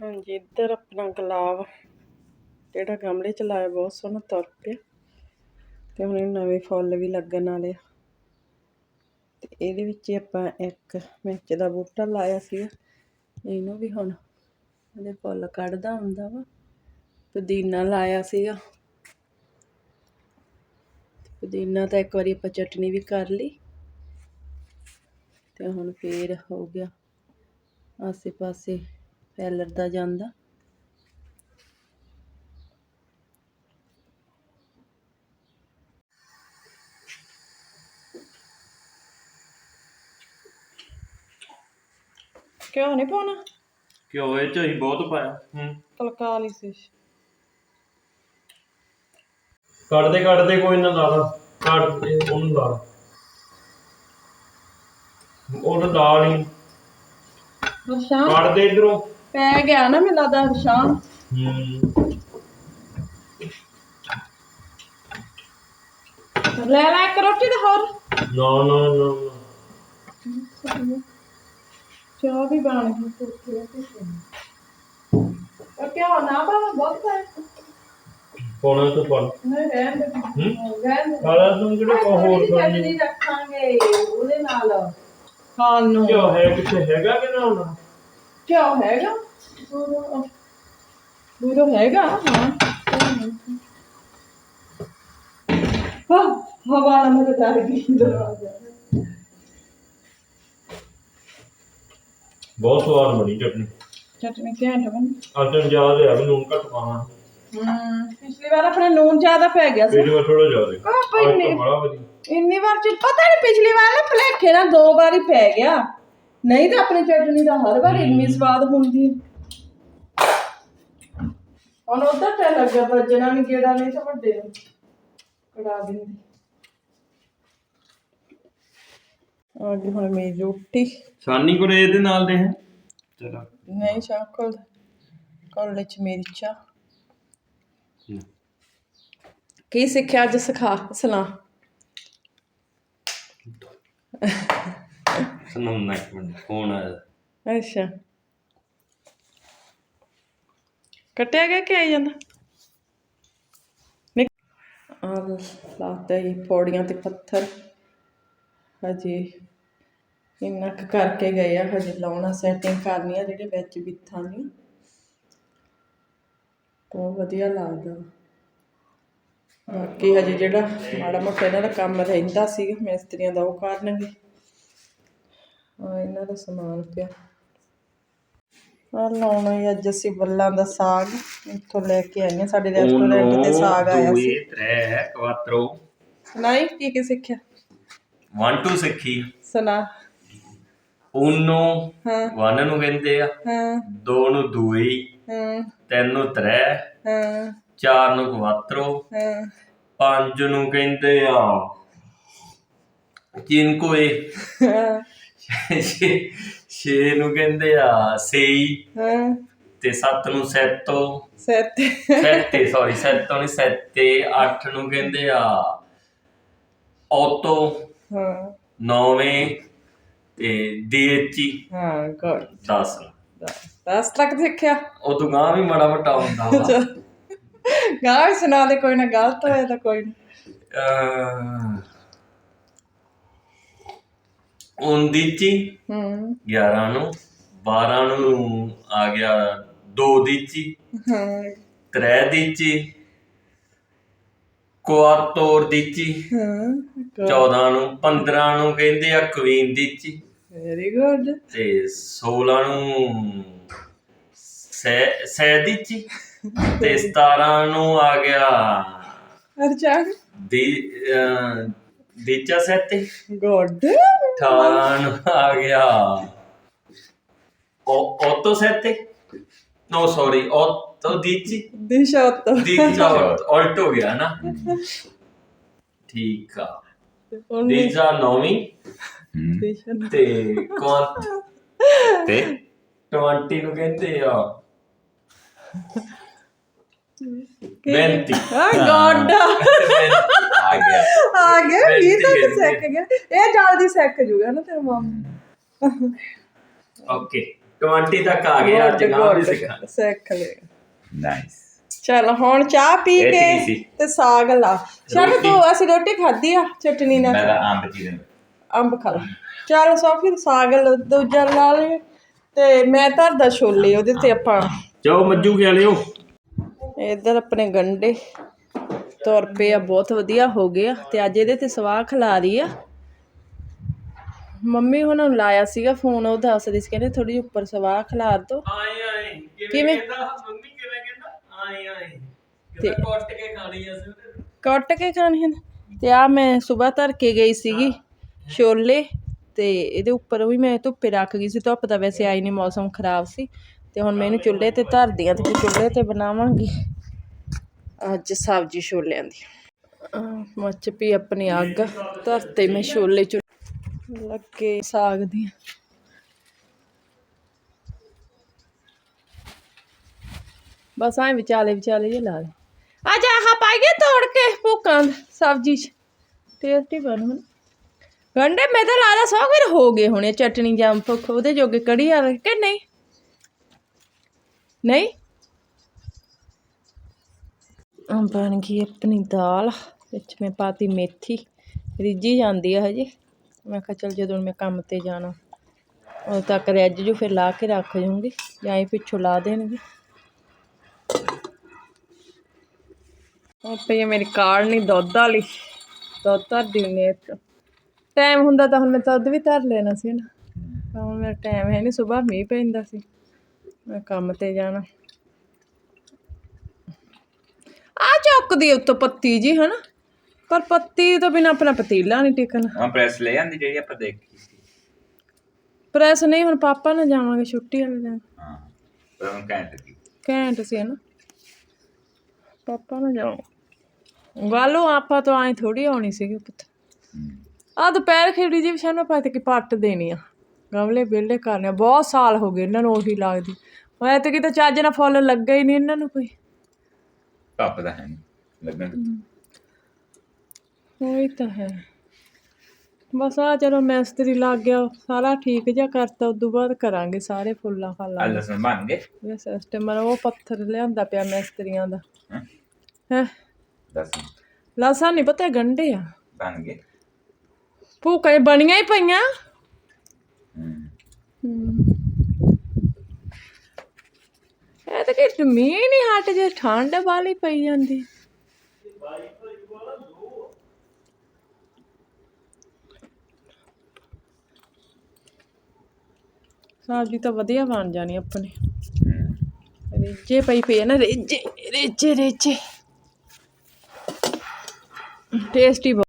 ਹਾਂਜੀ, ਇੱਧਰ ਆਪਣਾ ਗੁਲਾਬ, ਜਿਹੜਾ ਗਮਲੇ ਚ ਲਾਇਆ ਬਹੁਤ ਸੋਹਣਾ ਤੁਰ ਪਿਆ। ਤੇ ਹੁਣ ਨਵੇਂ ਫੁੱਲ ਵੀ ਲੱਗਣ ਵਾਲੇ ਆ। ਤੇ ਇਹਦੇ ਵਿੱਚ ਆਪਾਂ ਇੱਕ ਮਿਰਚ ਦਾ ਬੂਟਾ ਲਾਇਆ ਸੀਗਾ। ਇਹਨੂੰ ਵੀ ਹੁਣ ਇਹਦੇ ਫੁੱਲ ਕੱਢਦਾ ਹੁੰਦਾ ਵਾ। ਪੁਦੀਨਾ ਲਾਇਆ ਸੀਗਾ। ਪੁਦੀਨਾ ਤਾਂ ਇੱਕ ਵਾਰੀ ਆਪਾਂ ਚਟਨੀ ਵੀ ਕਰ ਲਈ। ਤੇ ਹੁਣ ਫੇਰ ਹੋ ਗਿਆ ਆਸੇ ਪਾਸੇ ਫੈਲਦਾ ਜਾਂਦਾ। ਕਿਉਂ ਨਹੀਂ ਪਾਉਣਾ? ਘਿਓ ਇਹ ਚ ਹੀ ਬਹੁਤ ਪਾਇਆ। ਹੂੰ। ਤਲਕਾ ਲਈ ਸੀ ਕੱਢਦੇ ਕੱਢਦੇ ਕੋਈ ਨਾ ਲਾ ਲਾ। ਕੱਢ ਦੇ ਉਹਨੂੰ ਲਾ ਲਾ। ਉਹਨੂੰ ਲਾ ਨਹੀਂ ਸ਼ਾਮ ਕੱਢ ਦੇ ਇਧਰੋਂ। ਪੈ ਗਿਆ ਨਾ ਮੈਨੂੰ ਲੱਗਦਾ ਸ਼ਾਮ। ਹੂੰ ਲੈ ਲੈ ਇੱਕ ਰੋਟੀ ਦਾ ਹੋਰ। ਨਾ ਨਾ ਨਾ। ਚਾਹ ਵੀ ਬਣ ਗਈ ਉਹ ਕਿਉਂ ਨਾ ਬਣਾ ਬਹੁਤ ਹੈ ਪਾਉਣਾ ਤਾਂ ਪਾ। ਨਹੀਂ ਰਹਿਣ ਦੇ। ਹੂੰ? ਰਹਿਣ ਦੇ। ਕਾਲਾ ਤੂੰ ਕਿਹੜੇ ਕੋ ਹੋਰ ਖਾਣੀ? ਚਟਨੀ ਰੱਖਾਂਗੇ ਉਹਦੇ ਨਾਲ। ਖਾਣ ਨੂੰ। ਘਿਓ ਹੈ ਕਿੱਥੇ ਹੈਗਾ ਕਿ ਨਾ ਹੋਣਾ? ਕਿਉਂ ਹੈਗਾ ਬੂਰੋ ਬੂਰੋ ਹੈਗਾ ਹਾਂ ਹਾਂ ਹਵਾ ਨਾਲ ਮੇਰੇ ਡਰ ਗਈ ਦਰਵਾਜ਼ਾ ਬਹੁਤ ਸਵਾਦ ਬਣੀ ਚਟਨੀ ਚਟਨੀ ਘੈਂਟ ਬਣੀ ਅੱਜ ਯਾਦ ਹੈ ਵੀ ਨੂਨ ਘੱਟ ਪਾਵਾਂ ਹਮ ਪਿਛਲੀ ਵਾਰ ਆਪਣਾ ਨੂਨ ਜ਼ਿਆਦਾ ਪੈ ਗਿਆ ਸੀ ਇਹਦੇ ਵਿੱਚ ਥੋੜਾ ਜ਼ਿਆਦਾ ਆਹ ਭਾਈ ਅੱਜ ਨੇ- ਤਾਂ ਬੜਾ ਵਧੀਆ ਇੰਨੀ ਵਾਰ ਚ ਪਤਾ ਨਹੀਂ ਤਾਂ ਆਪਣੀ ਚਟਨੀ ਦਾ ਹਰ ਵਾਰ ਇੰਨੀ ਸਵਾਦ ਹੁੰਦੀ। ਹੈ ਹੁਣ ਉਧਰ ਤੇ ਲੱਗਾ ਵੱਜਣਾ ਨਹੀਂ ਕਿਹੜਾ ਨਹੀਂ ਤਾਂ ਵੱਡੇ ਨੂੰ ਕੜਾ ਦਿੰਦੀ। ਆ ਗਈ ਹੁਣ ਮੇਰੀ ਰੋਟੀ। ਸਾਨੀ ਕੋਲ ਇਹਦੇ ਨਾਲ ਦੇ ਹੈ? ਚਲੋ। ਨਹੀਂ ਚਾਹ ਕੋਲ ਚ ਮੇਰੀ ਚਾਹ। ਕੀ ਸਿੱਖਿਆ ਅੱਜ ਸਿਖਾ ਸਲਾ ਸੁਣਾਉਣਾ ਇੱਕ ਮਿੰਟ ਫੋਨ ਆਇਆ। ਅੱਛਾ। ਕੱਟਿਆ ਗਿਆ ਕਿ ਆਈ ਜਾਂਦਾ? ਨਿਕ- ਲਾਤਾ ਹੀ ਪੌੜੀਆਂ ਤੇ ਪੱਥਰ। ਹਜੇ ਇੰਨਾ ਕੁ ਕਰਕੇ ਗਏ ਆ, ਹਜੇ ਲਾਉਣਾ ਸੈਟਿੰਗ ਕਰਨੀ ਆ, ਜਿਹੜੇ ਵਿੱਚ ਬਿੱਥਾਂ ਦੀ ਬਹੁਤ ਵਧੀਆ ਲੱਗਦਾ। ਬਾਕੀ ਹਜੇ ਜਿਹੜਾ ਮਾੜਾ ਮੋਟਾ ਇਹਨਾਂ ਦਾ ਕੰਮ ਰਹਿੰਦਾ ਸੀ ਮਿਸਤਰੀਆਂ ਦਾ ਉਹ ਕਰਨਗੇ। ਆ ਇਹਨਾਂ ਦਾ ਸਮਾਨ ਪਿਆ। ਆ ਲਾਉਣਾ ਹੀ ਅੱਜ ਅਸੀਂ ਬੱਲਾਂ ਦਾ ਸਾਗ। ਇੱਥੋਂ ਲੈ ਕੇ ਆਏ ਹਾਂ ਸਾਡੇ ਰੈਸਟੋਰੈਂਟ ਤੇ ਸਾਗ ਆਇਆ ਸੀ। 3 4 ਸੁਣਾਈ ਕੀ ਕੀ ਸਿੱਖਿਆ? 1 2 ਸਿੱਖੀ। ਸੁਣਾ। ਉਨੋ ਹਾਂ। 1 ਨੂੰ ਕਹਿੰਦੇ ਆ। ਹਾਂ। 2 ਨੂੰ 2 ਹਾਂ। 3 ਨੂੰ 3 ਹਾਂ। 4 ਨੂੰ 4 ਹਾਂ। 5 ਨੂੰ ਕਹਿੰਦੇ ਆ। ਇਹ ਹਾਂ, 6 ਨੂੰ ਕਹਿੰਦੇ ਆ ਸੇਈ ਹਾਂ। ਤੇ 7 ਨੂੰ ਸੈਤੋ। ਸੱਤ। ਸੈਤੇ ਸੌਰੀ ਸੈਤੋ ਨਹੀਂ ਸੈਤੇ। 8 ਨੂੰ ਕਹਿੰਦੇ ਆ ਔਤੋ। ਹਾਂ। ਨੌਵੇਂ ਤੇ ਦੇਚੀ। ਹਾਂ ਗੁੱਡ 10 ਦਸ ਤੱਕ ਸਿੱਖਿਆ ਉਹ ਤੋਂ ਗਾਂ ਵੀ ਮਾੜਾ ਮੋਟਾ ਹੁੰਦਾ ਵਾ। ਗਾਹ ਸੁਣਾ ਦੇ ਕੋਈ ਨਾ ਗਲਤ ਹੋਇਆ ਤਾਂ ਕੋਈ ਨਾ। ਅਹ, ਉਨਦੀਚੀ ਹੂੰ। 11 ਨੂੰ 12 ਨੂੰ ਆ ਗਿਆ 2 ਦੀਚੀ ਹਾਂ। ਤ੍ਰੈ ਦੀਚੀ ਕੁਆਤੋਰ ਦੀਚੀ ਹਾਂ। 14 ਨੂੰ 15 ਨੂੰ ਕਹਿੰਦੇ ਆ ਕਵੀਨ ਦੀਚੀ ਵੈਰੀ ਗੁੱਡ ਤੇ 16 ਨੂੰ ਸੈ ਸੈ ਦੀਚੀ ਤੇ 17 ਨੂੰ ਆ ਗਿਆ ਅਰਚਾ ਦੀ ਦੀਚਾ ਸੈਤੇ ਗੁੱਡ 18 ਨੂੰ ਆ ਗਿਆ। ਓ ਓਤੋ ਸੈਤੇ ਨੋ ਸੌਰੀ ਓਤੋ ਦੀਚੀ ਦਿਸ਼ਾ ਤੋਂ ਦੀਚਾ ਉਲਟ ਹੋ ਗਿਆ ਨਾ। ਠੀਕ ਆ। ਦੀਚਾ ਨੌਵੀਂ। ਦਿਸ਼ਾ ਨੂੰ- ਤੇ ਕੌਣ? ਤੇ? 20 ਨੂੰ ਕਹਿੰਦੇ ਆ। ਬੈਂਤੀ ਆ ਗੋਡ ਆ ਗਿਆ। ਆ ਗਿਆ ਵੀ ਬੈਂਤੀ, ਤਾਂ ਬੈਂਤੀ। ਸਿੱਖ ਗਿਆ। ਇਹ ਜਲਦੀ ਸਿੱਖ ਜੂਗਾ ਨਾ ਤੇਰਾ ਮਾਮਾ ਓਕੇ 20 ਤੱਕ ਆ ਗਏ ਅੱਜ ਗਾਂ ਵੀ ਸਿੱਖਾਂ। ਸਿੱਖ ਲੈ। ਨਾਈਸ ਚਲ ਹੁਣ ਚਾਹ ਪੀ ਕੇ ਕੀ? ਤੇ ਸਾਗ ਲਾ। ਚੱਲ ਤੂੰ ਅਸੀਂ ਰੋਟੀ ਖਾਧੀ ਆ ਚਟਨੀ ਨਾਲ। ਮੈਂ ਅੰਬ ਚੀਜ਼ ਅੰਬ ਖਾ ਲਾ। ਚੱਲ ਸੋਫੀ ਸਾਗ ਲ- ਦੂਜਾ ਲਾ ਲਈ ਤੇ ਮੈਂ ਧਰਦਾ ਛੋਲੇ ਉਹਦੇ ਤੇ ਆਪਾਂ ਜਾਓ ਮੱਜੂ ਖਿਆ ਲਿਓ ਇੱਧਰ ਆਪਣੇ ਗੰਡੇ। ਤੁਰ ਪਏ ਆ ਬਹੁਤ ਵਧੀਆ ਹੋ ਗਏ ਆ ਤੇ ਅੱਜ ਇਹਦੇ ਤੇ ਸਵਾਹ ਖਿਲਾ ਰਹੀ ਆ। ਮੰਮੀ ਹੁਣ ਨੂੰ ਲਾਇਆ ਸੀਗਾ ਫੋਨ ਉਹ ਦੱਸਦੀ ਸੀ ਕਹਿੰਦੇ ਥੋੜੀ ਉੱਪਰ ਸਵਾਹ ਖਿਲਾਰ ਦੋ। ਆਏ ਆਏ ਕਿਵੇਂ? ਕਹਿੰਦਾ? ਮੰਮੀ ਕਿਵੇਂ ਕਹਿੰਦਾ? ਆਏ ਆਏ। ਕਿਤੇ ਕੁੱਟ ਕੇ ਖਾਣੀ ਆ ਸੀ ਕੱਟ ਕੇ ਖਾਣੇ ਹਨ ਤੇ ਆ ਮੈਂ ਸਵੇਰ ਧਰ ਕੇ ਗਈ ਸੀਗੀ ਛੋਲੇ ਤੇ ਇਹਦੇ ਉੱਪਰ ਵੀ ਮੈਂ ਧੁੱਪੇ ਰੱਖ ਗਈ ਸੀ ਧੁੱਪ ਤਾਂ ਵੈਸੇ ਆਈ ਨਹੀਂ ਮੌਸਮ ਖਰਾਬ ਸੀ। ਤੇ ਹੁਣ ਮੈਂ ਇਹਨੂੰ ਚੁੱਲ੍ਹੇ ਤੇ ਧਰਦੀ ਆ ਤੇ ਫਿਰ ਚੁੱਲ੍ਹੇ ਤੇ ਬਣਾਵਾਂਗੀ। ਅੱਜ ਸਬਜ਼ੀ ਛੋਲਿਆਂ ਦੀ ਮੱਚ ਪਈ ਆਪਣੀ ਅੱਗ। ਧਰਤੇ ਮੈਂ ਛੋਲੇ ਚ ਲੱਗੇ ਸਾਗ ਦੀ ਬਸ ਐ ਵਿਚਾਲੇ ਵਿਚਾਲੇ ਜੇ ਲਾ ਦੇ ਅੱਜ ਆਹ ਪਾਈਏ ਤੋੜ ਕੇ ਭੁੱਕਾਂ ਸਬਜ਼ੀ ਚ। ਟੇਸਟੀ ਬਣ ਗੰਡੇ ਮੈਂ ਤਾਂ ਲਾ ਲਾਲਾ ਸੌ ਫਿਰ ਹੋ ਗਏ ਹੋਣੇ ਚਟਨੀ ਜਾਂ ਭੁੱਖ, ਉਹਦੇ ਜੋਗੇ ਕੜੀ ਆ ਕਿ ਨਹੀਂ? ਨਹੀਂ? ਬਣ ਗਈ ਆਪਣੀ ਦਾਲ ਵਿੱਚ ਮੈਂ ਪਾਤੀ ਮੇਥੀ, ਰਿੱਝੀ ਜਾਂਦੀ ਆ ਹਜੇ। ਮੈਂ ਕਿਹਾ ਚਲ ਜਦੋਂ ਮੈਂ ਕੰਮ ਤੇ ਜਾਣਾ, ਉਦੋਂ ਤੱਕ ਰਿੱਝ ਜੂ, ਫਿਰ ਲਾ ਕੇ ਰੱਖ ਜੂੰਗੀ, ਜਾਂ ਇਹ ਪਿੱਛੋਂ ਲਾ ਦੇਣਗੇ। ਉਹ ਪਈ ਮੇਰੀ ਕਾਰ ਨਹੀਂ ਦੁੱਧ ਵਾਲੀ, ਦੁੱਧ ਧਰਦੀ ਹੁੰਦੀ ਟਾਈਮ ਹੁੰਦਾ ਤਾਂ ਹੁਣ ਮੈਂ ਦੁੱਧ ਵੀ ਧਰ ਲੈਣਾ ਸੀ ਨਾ। ਤਾਂ ਹੁਣ ਮੇਰਾ ਟਾਈਮ ਹੈ ਨਹੀਂ ਸਵੇਰ ਮੀਂਹ ਪੈਂਦਾ ਸੀ। ਮੈਂ ਕੰਮ ਤੇ ਜਾਣਾ। ਆ ਚੁੱਕਦੀ ਉੱਤੋਂ ਪੱਤੀ ਜੀ ਹਨਾ? ਪਰ ਪੱਤੀ ਤੋਂ ਬਿਨਾ ਆਪਣਾ ਪਤੀਲਾ ਨਹੀਂ ਟਿਕਣਾ। ਹਾਂ ਪ੍ਰੈਸ ਲੈ ਜਾਂਦੀ ਜਿਹੜੀ ਆਪਾਂ ਦੇਖੀ ਸੀ। ਪ੍ਰੈਸ ਨਹੀਂ ਹੁਣ ਪਾਪਾ ਨਾਲ ਜਾਵਾਂਗੇ ਛੁੱਟੀ ਵਾਲੇ ਦਿਨ। ਹਾਂ ਪਰ ਉਹ ਘੈਂਟ ਸੀ। ਘੈਂਟ ਸੀ ਨਾ ਪਾਪਾ ਨਾਲ ਜਾਵਾਂ। ਗਾਲੋ ਆਪਾਂ ਤਾਂ ਐ ਥੋੜੀ ਆਉਣੀ ਸੀਗੀ ਪੁੱਤ। ਆ ਦੁਪਹਿਰ ਖੇੜੀ ਜੀ ਵਿਸ਼ਾਨਾ ਪਾ ਤੇ ਕਿ ਪੱਟ ਦੇਣੀ ਆ। ਗਮਲੇ ਵਿਹਲੇ ਕਰਨੇ। ਬਹੁਤ ਸਾਲ ਹੋ ਗਏ ਇਹਨਾਂ ਨੂੰ ਉਹੀ ਲੱਗਦੀ। ਮੈਂ ਤੇ ਕਿਤੇ ਚੱਜ ਨਾਲ ਫੁੱਲ ਲੱਗਾ ਹੀ ਨਹੀਂ ਇਹਨਾਂ ਨੂੰ ਕੋਈ। ਧੁੱਪ ਦਾ ਹੈ ਨਹੀਂ ਲੱਗਣ ਉਹੀ ਤਾਂ ਹੈ। ਬਸ ਆ ਚਲੋ ਮੈਸਤਰੀ ਲੱਗ ਗਿਆ ਸਾਰਾ ਠੀਕ ਜਿਹਾ ਕਰਤਾ ਉਦੋਂ ਬਾਅਦ ਕਰਾਂਗੇ ਸਾਰੇ ਫੁੱਲਾਂ ਫਾਲਾਂ ਆ ਲਸਣ ਬਣ ਗਏ? ਇਹ ਸਿਸਟਮ ਉਹ ਪੱਥਰ ਲਿਆਂਦਾ ਪਿਆ ਮੈਸਤਰੀਆਂ ਦਾ। ਹੈਂ? ਹੈ? ਦੱਸ ਲਾਸਾ ਨਹੀਂ ਪਤਾ ਗੰਡੇ ਆ। ਬਣ ਗਏ। ਭੂਕਾਂ ਬਣੀਆਂ ਹੀ ਪਈਆਂ। ਹਮ। ਇਹ ਤਾਂ ਕਿ ਮੀਂਹ ਨਹੀਂ ਹਟ ਜੇ, ਠੰਡ ਵਾਲੀ ਪਈ ਜਾਂਦੀ ਸਬਜ਼ੀ ਤਾਂ ਵਧੀਆ ਬਣ ਜਾਣੀ ਆਪਣੇ ਹਮ। ਰੇਜੇ ਪਈ ਪਈ ਆ ਨਾ, ਰੇਜੇ ਰੇਜੇ ਰੇਜੇ ਟੇਸਟੀ